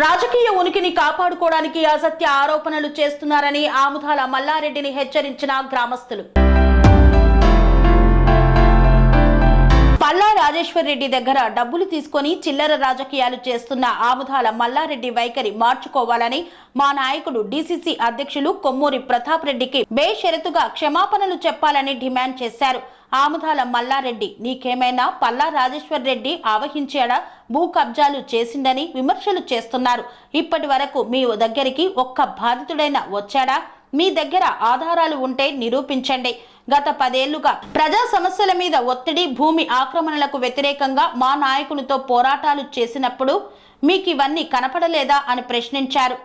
రాజకీయ ఉనికిని కాపాడుకోవడానికి అసత్య ఆరోపణలు చేస్తున్నారని ఆముదాల మల్లారెడ్డిని హెచ్చరించిన గ్రామస్తులు. పల్లా రాజేశ్వర్ రెడ్డి దగ్గర డబ్బులు తీసుకొని చిల్లర రాజకీయాలు చేస్తున్న ఆముదాల మల్లారెడ్డి వైఖరి మార్చుకోవాలని మా నాయకుడు డీసీసీ అధ్యక్షులు కొమ్మూరి ప్రతాప్ రెడ్డికి బేషరతుగా క్షమాపణలు చెప్పాలని డిమాండ్ చేశారు. ఆముదాల మల్లారెడ్డి. నీకేమైనా పల్లా రాజేశ్వర్ రెడ్డి ఆవహించాడా? భూ కబ్జాలు చేసిందని విమర్శలు చేస్తున్నారు. ఇప్పటి వరకు మీ దగ్గరికి ఒక్క బాధితుడైనా వచ్చాడా? మీ దగ్గర ఆధారాలు ఉంటే నిరూపించండి. గత పదేళ్ళుగా ప్రజా సమస్యల మీద ఒత్తిడి భూమి ఆక్రమణలకు వ్యతిరేకంగా మా నాయకునితో పోరాటాలు చేసినప్పుడు మీకు ఇవన్నీ కనపడలేదా అని ప్రశ్నించారు.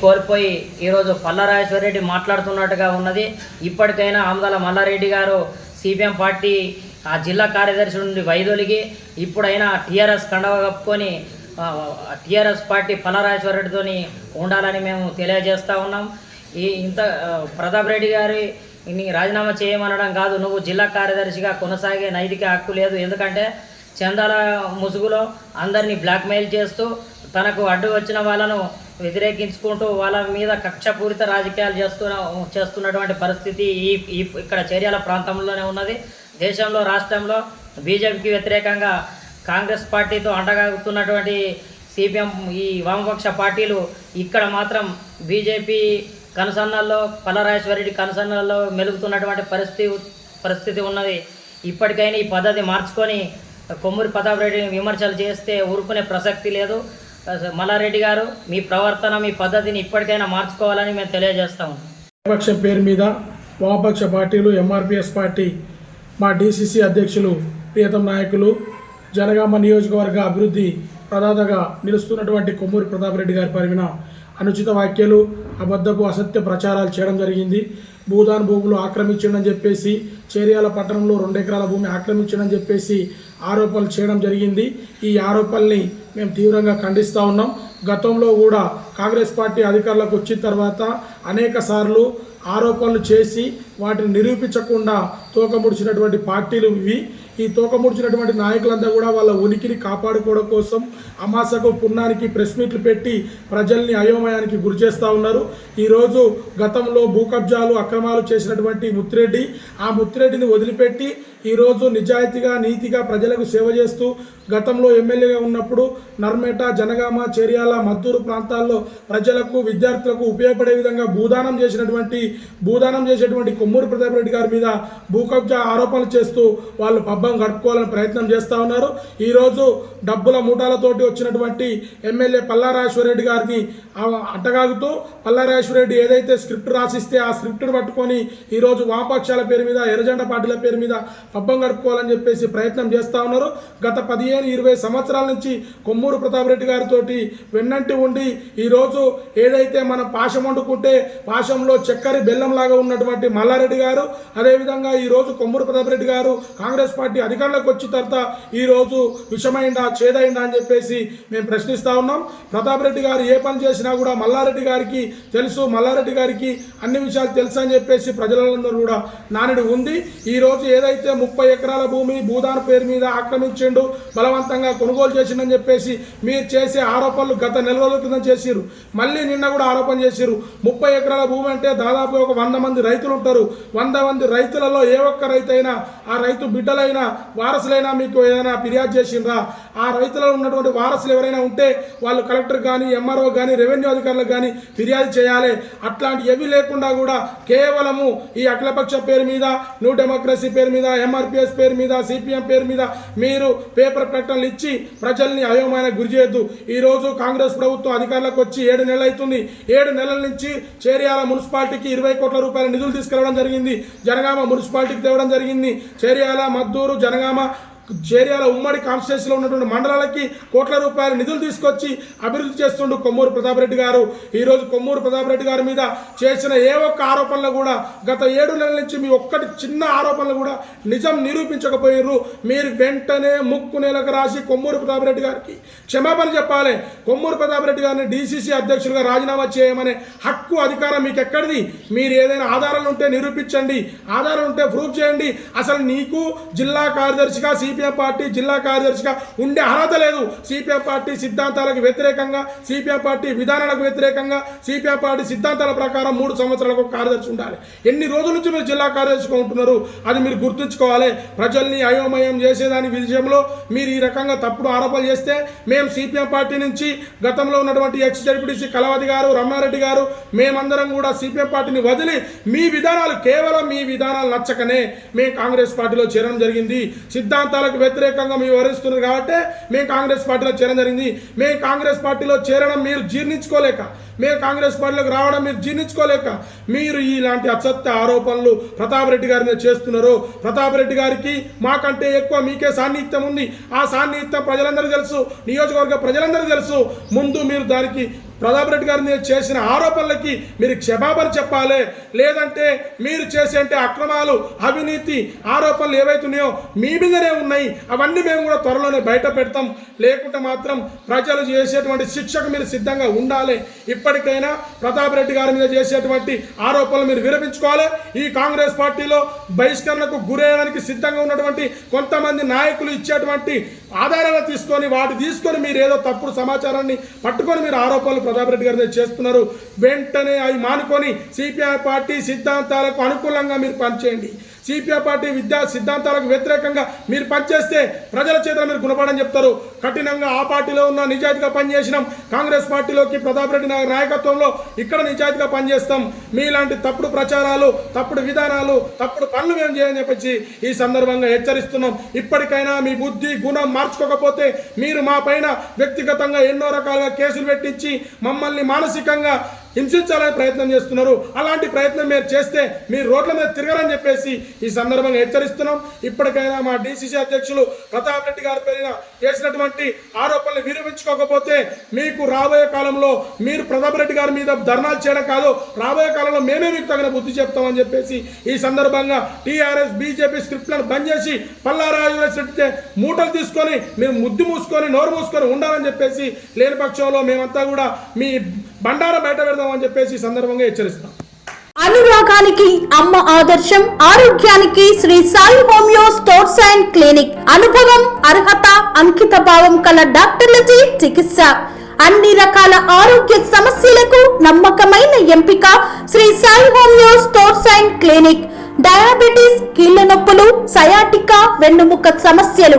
కోల్పోయి ఈరోజు పల్లరాజేశ్వర రెడ్డి మాట్లాడుతున్నట్టుగా ఉన్నది. ఇప్పటికైనా ఆమదాల మల్లారెడ్డి గారు సిపిఎం పార్టీ ఆ జిల్లా కార్యదర్శి నుండి వైదొలిగి ఇప్పుడైనా టీఆర్ఎస్ కండవ కప్పుకొని టీఆర్ఎస్ పార్టీ పలరాజేశ్వర రెడ్డితోని ఉండాలని మేము తెలియజేస్తూ ఉన్నాం. ఈ ఇంత ప్రతాప్ రెడ్డి గారి నీ రాజీనామా చేయమనడం కాదు నువ్వు జిల్లా కార్యదర్శిగా కొనసాగే నైతిక హక్కు లేదు. ఎందుకంటే చందాల ముసుగులో అందరినీ బ్లాక్మెయిల్ చేస్తూ తనకు అడ్డు వచ్చిన వాళ్ళను వ్యతిరేకించుకుంటూ వాళ్ళ మీద కక్షపూరిత రాజకీయాలు చేస్తున్న చేస్తున్నటువంటి పరిస్థితి ఈ ఈ ఇక్కడ చర్యల ప్రాంతంలోనే ఉన్నది. దేశంలో రాష్ట్రంలో బీజేపీకి వ్యతిరేకంగా కాంగ్రెస్ పార్టీతో అండగాగుతున్నటువంటి సిపిఎం ఈ వామపక్ష పార్టీలు ఇక్కడ మాత్రం బీజేపీ కనసన్నల్లో పల్లరాజేశ్వరరెడ్డి కనసన్నల్లో మెలుగుతున్నటువంటి పరిస్థితి పరిస్థితి ఉన్నది. ఇప్పటికైనా ఈ పద్ధతి మార్చుకొని కొమ్మూరి ప్రతాప్ రెడ్డిని విమర్శలు చేస్తే ఊరుకునే ప్రసక్తి లేదు. మల్లారెడ్డి గారు మీ ప్రవర్తన మీ పద్ధతిని ఇప్పటికైనా మార్చుకోవాలని మేము తెలియజేస్తాము వామపక్ష పేరు మీద వామపక్ష పార్టీలు ఎంఆర్పిఎస్ పార్టీ మా డిసిసి అధ్యక్షులు ప్రియతం నాయకులు జనగామ నియోజకవర్గ అభివృద్ధి ప్రదాతగా నిలుస్తున్నటువంటి కొమ్మూరి ప్రతాప్ రెడ్డి గారి పరిమిన అనుచిత వ్యాఖ్యలు అబద్ధపు అసత్య ప్రచారాలు చేయడం జరిగింది. భూదాన్ భూములు ఆక్రమించడని చెప్పేసి చేరియాల పట్టణంలో రెండు ఎకరాల భూమి ఆక్రమించడని చెప్పేసి ఆరోపణలు చేయడం జరిగింది. ఈ ఆరోపణల్ని మేము తీవ్రంగా ఖండిస్తూ ఉన్నాం. గతంలో కూడా కాంగ్రెస్ పార్టీ అధికారులకు వచ్చిన తర్వాత అనేక సార్లు ఆరోపణలు చేసి వాటిని నిరూపించకుండా తోకముడిచినటువంటి పార్టీలు ఇవి. ఈ తోకముడిచినటువంటి నాయకులంతా కూడా వాళ్ళ ఉనికిని కాపాడుకోవడం కోసం అమాసకు పుణ్యానికి ప్రెస్ మీట్లు పెట్టి ప్రజల్ని అయోమయానికి గురి చేస్తూ ఉన్నారు. ఈరోజు గతంలో భూ కబ్జాలు అక్రమాలు చేసినటువంటి ముత్తిరెడ్డి ఆ ముత్తిరెడ్డిని వదిలిపెట్టి ఈరోజు నిజాయితీగా నీతిగా ప్రజలకు సేవ చేస్తూ గతంలో ఎమ్మెల్యేగా ఉన్నప్పుడు నర్మేట జనగామ చేర్యాల మద్దూరు ప్రాంతాల్లో ప్రజలకు విద్యార్థులకు ఉపయోగపడే విధంగా భూదానం చేసినటువంటి భూదానం చేసేటువంటి కొమ్మూరి ప్రతాప్ రెడ్డి గారి మీద భూకబ్జా ఆరోపణలు చేస్తూ వాళ్ళు పబ్బం గడుపుకోవాలని ప్రయత్నం చేస్తూ ఉన్నారు. ఈరోజు డబ్బుల మూటాలతోటి వచ్చినటువంటి ఎమ్మెల్యే పల్లారాజేశ్వర రెడ్డి గారిని ఆ- అడ్డగాగుతూ రెడ్డి ఏదైతే స్క్రిప్ట్ రాసిస్తే ఆ స్క్రిప్ట్ను పట్టుకొని ఈరోజు వామపక్షాల పేరు మీద ఎర్రజెండ పార్టీల పేరు మీద పబ్బం గడుపుకోవాలని చెప్పేసి ప్రయత్నం చేస్తూ ఉన్నారు. గత పదిహేను ఇరవై సంవత్సరాల నుంచి కొమ్మూరు ప్రతాప్ రెడ్డి గారితో వెన్నంటి ఉండి ఈరోజు ఏదైతే మనం పాశం వండుకుంటే పాశంలో చక్కెర బెల్లంలాగా ఉన్నటువంటి మల్లారెడ్డి గారు అదేవిధంగా ఈరోజు కొమ్మూరు ప్రతాప్ రెడ్డి గారు కాంగ్రెస్ పార్టీ అధికారంలోకి వచ్చిన తర్వాత ఈరోజు విషమైందా చేదైందా అని చెప్పేసి మేము ప్రశ్నిస్తూ ఉన్నాం. ప్రతాప్ రెడ్డి గారు ఏ పని చేసినా కూడా మల్లారెడ్డి గారికి తెలుసు మల్లారెడ్డి గారికి అన్ని విషయాలు తెలుసు అని చెప్పేసి ప్రజలందరూ కూడా నానుడి ఉంది. ఈ రోజు ఏదైతే ముప్పై ఎకరాల భూమి భూదాన్ పేరు మీద ఆక్రమించిండు బలవంతంగా కొనుగోలు చేసిండని చెప్పేసి మీరు చేసే ఆరోపణలు గత నెల రోజుల క్రితం చేసిరు మళ్ళీ నిన్న కూడా ఆరోపణ చేసిరు ముప్పై ఎకరాల భూమి అంటే దాదాపు ఒక వంద మంది రైతులు ఉంటారు. వంద మంది రైతులలో ఏ ఒక్క రైతు అయినా ఆ రైతు బిడ్డలైనా వారసులైనా మీకు ఏదైనా ఫిర్యాదు చేసిండ్రా? ఆ రైతులలో ఉన్నటువంటి వారసులు ఎవరైనా ఉంటే వాళ్ళు కలెక్టర్ కానీ ఎంఆర్ఓ కానీ రెవెన్యూ అధికారులకు కానీ ఫిర్యాదు చేయాలి. అట్లాంటి ఏవి లేకుండా కూడా కేవలము ఈ అఖిలపక్ష పేరు మీద న్యూ డెమోక్రసీ పేరు మీద ఎంఆర్పిఎస్ పేరు మీద సిపిఎం పేరు మీద మీరు పేపర్ ప్రకటనలు ఇచ్చి ప్రజల్ని అయోమయానికి గురి చేయొద్దు. ఈ రోజు కాంగ్రెస్ ప్రభుత్వం అధికారులకు వచ్చి ఏడు నెలలు అవుతుంది ఏడు నెలల నుంచి చేరియాల మున్సిపాలిటీకి ఇరవై కోట్ల రూపాయల నిధులు తీసుకెళ్ళడం జరిగింది. జనగామ మున్సిపాలిటీకి తేవడం జరిగింది. చేరియాల మద్దూరు జనగామ చేర్యాల ఉమ్మడి కాన్స్టిట్యూన్సీలో ఉన్నటువంటి మండలాలకి కోట్ల రూపాయల నిధులు తీసుకొచ్చి అభివృద్ధి చేస్తుండు కొమ్మూరు ప్రతాప్ రెడ్డి గారు. ఈరోజు కొమ్మూరు ప్రతాప్ రెడ్డి గారి మీద చేసిన ఏ ఒక్క ఆరోపణలు కూడా గత ఏడు నెలల నుంచి మీ ఒక్కటి చిన్న ఆరోపణలు కూడా నిజం నిరూపించకపోయారు మీరు వెంటనే ముక్కు నెలకు రాసి కొమ్మూరు ప్రతాప్ రెడ్డి గారికి క్షమాపణ చెప్పాలి. కొమ్మూరు ప్రతాప్ రెడ్డి గారిని డీసీసీ అధ్యక్షులుగా రాజీనామా చేయమనే హక్కు అధికారం మీకు ఎక్కడిది? మీరు ఏదైనా ఆధారాలు ఉంటే నిరూపించండి. ఆధారాలు ఉంటే ప్రూఫ్ చేయండి. అసలు నీకు జిల్లా కార్యదర్శిగా సిపి సిపిఎం పార్టీ జిల్లా కార్యదర్శిగా ఉండే అర్హత లేదు. సిపిఎం పార్టీ సిద్ధాంతాలకు వ్యతిరేకంగా సిపిఎం పార్టీ విధానాలకు వ్యతిరేకంగా సిపిఎం పార్టీ సిద్ధాంతాల ప్రకారం మూడు సంవత్సరాలకు కార్యదర్శి ఉండాలి. ఎన్ని రోజుల నుంచి మీరు జిల్లా కార్యదర్శిగా ఉంటున్నారు అది మీరు గుర్తుంచుకోవాలి. ప్రజల్ని అయోమయం చేసేదాని విషయంలో మీరు ఈ రకంగా తప్పుడు ఆరోపణలు చేస్తే మేము సిపిఎం పార్టీ నుంచి గతంలో ఉన్నటువంటి ఎక్స్ జడ్పీటీసీ కలవతి గారు రమారెడ్డి గారు మేమందరం కూడా సిపిఎం పార్టీని వదిలి మీ విధానాలు కేవలం మీ విధానాలు నచ్చకనే మేము కాంగ్రెస్ పార్టీలో చేరడం జరిగింది. సిద్ధాంతాలు సిద్ధాంతాలకు వ్యతిరేకంగా మేము వివరిస్తున్నారు కాబట్టి మేము కాంగ్రెస్ పార్టీలో చేరడం జరిగింది. మేము కాంగ్రెస్ పార్టీలో చేరడం మీరు జీర్ణించుకోలేక మేము కాంగ్రెస్ పార్టీలోకి రావడం మీరు జీర్ణించుకోలేక మీరు ఇలాంటి అసత్య ఆరోపణలు ప్రతాప్ రెడ్డి గారి మీద చేస్తున్నారు. ప్రతాప్ రెడ్డి గారికి మాకంటే ఎక్కువ మీకే సాన్నిహిత్యం ఉంది. ఆ సాన్నిహిత్యం ప్రజలందరూ తెలుసు. నియోజకవర్గ ప్రజలందరూ తెలుసు. ముందు మీరు దానికి ప్రతాప్ రెడ్డి గారి మీద చేసిన ఆరోపణలకి మీరు క్షమాపణ చెప్పాలి. లేదంటే మీరు చేసే అంటే అక్రమాలు అవినీతి ఆరోపణలు ఏవైతున్నాయో మీ మీదనే ఉన్నాయి. అవన్నీ మేము కూడా త్వరలోనే బయట పెడతాం. లేకుంటే మాత్రం ప్రజలు చేసేటువంటి శిక్షకు మీరు సిద్ధంగా ఉండాలి. ఇప్పటికైనా ప్రతాప్ రెడ్డి గారి మీద చేసేటువంటి ఆరోపణలు మీరు విరమించుకోవాలి. ఈ కాంగ్రెస్ పార్టీలో బహిష్కరణకు గురయ్యడానికి సిద్ధంగా ఉన్నటువంటి కొంతమంది నాయకులు ఇచ్చేటువంటి ఆధారాలు తీసుకొని వాటి తీసుకొని మీరు ఏదో తప్పుడు సమాచారాన్ని పట్టుకొని మీరు ఆరోపణలు ప్రతాప్ రెడ్డి గారి చేస్తున్నారు. వెంటనే అవి మానుకొని సిపిఐ పార్టీ సిద్ధాంతాలకు అనుకూలంగా మీరు పనిచేయండి. సిపిఐ పార్టీ విద్యా సిద్ధాంతాలకు వ్యతిరేకంగా మీరు పనిచేస్తే ప్రజల చేత మీరు గుణపడని చెప్తారు. కఠినంగా ఆ పార్టీలో ఉన్న నిజాయితీగా పనిచేసినాం. కాంగ్రెస్ పార్టీలోకి ప్రతాప్ రెడ్డి నాయకత్వంలో ఇక్కడ నిజాయితీగా పనిచేస్తాం. మీలాంటి తప్పుడు ప్రచారాలు తప్పుడు విధానాలు తప్పుడు పనులు మేము చేయని చెప్పి ఈ సందర్భంగా హెచ్చరిస్తున్నాం. ఇప్పటికైనా మీ బుద్ధి గుణం మార్చుకోకపోతే మీరు మా పైన వ్యక్తిగతంగా ఎన్నో రకాలుగా కేసులు పెట్టించి మమ్మల్ని మానసికంగా హింసించాలని ప్రయత్నం చేస్తున్నారు. అలాంటి ప్రయత్నం మీరు చేస్తే మీరు రోడ్ల మీద తిరగరని చెప్పేసి ఈ సందర్భంగా హెచ్చరిస్తున్నాం. ఇప్పటికైనా మా డీసీసీ అధ్యక్షులు ప్రతాప్ రెడ్డి గారి పేరున చేసినటువంటి ఆరోపణలు విరమించుకోకపోతే మీకు రాబోయే కాలంలో మీరు ప్రతాప్ రెడ్డి గారి మీద ధర్నాలు చేయడం కాదు రాబోయే కాలంలో మేమే మీకు తగిన బుద్ధి చెప్తామని చెప్పేసి ఈ సందర్భంగా టీఆర్ఎస్ బీజేపీ స్క్రిప్ట్లను బంద్ చేసి పల్లారాజు చెప్తే మూటలు తీసుకొని మీరు ముద్దు మూసుకొని నోరు మూసుకొని ఉండాలని చెప్పేసి లేని పక్షంలో మేమంతా కూడా మీ బండారం బయట పెడదామని చెప్పేసి ఈ సందర్భంగా హెచ్చరిస్తున్నాం. అనురాగానికి అమ్మ ఆదర్శం ఆరోగ్యానికి Shri Sai homeo stores and clinic. అనుభవం అర్హత అంకిత భావం కల డాక్టర్లచే చికిత్స. అన్ని రకాల ఆరోగ్య సమస్యలకు నమ్మకమైన ఎంపిక Shri Sai homeo stores and clinic. Diabetes కీళ్ళ నొప్పులు సయాటికా వెన్నుముక సమస్యలు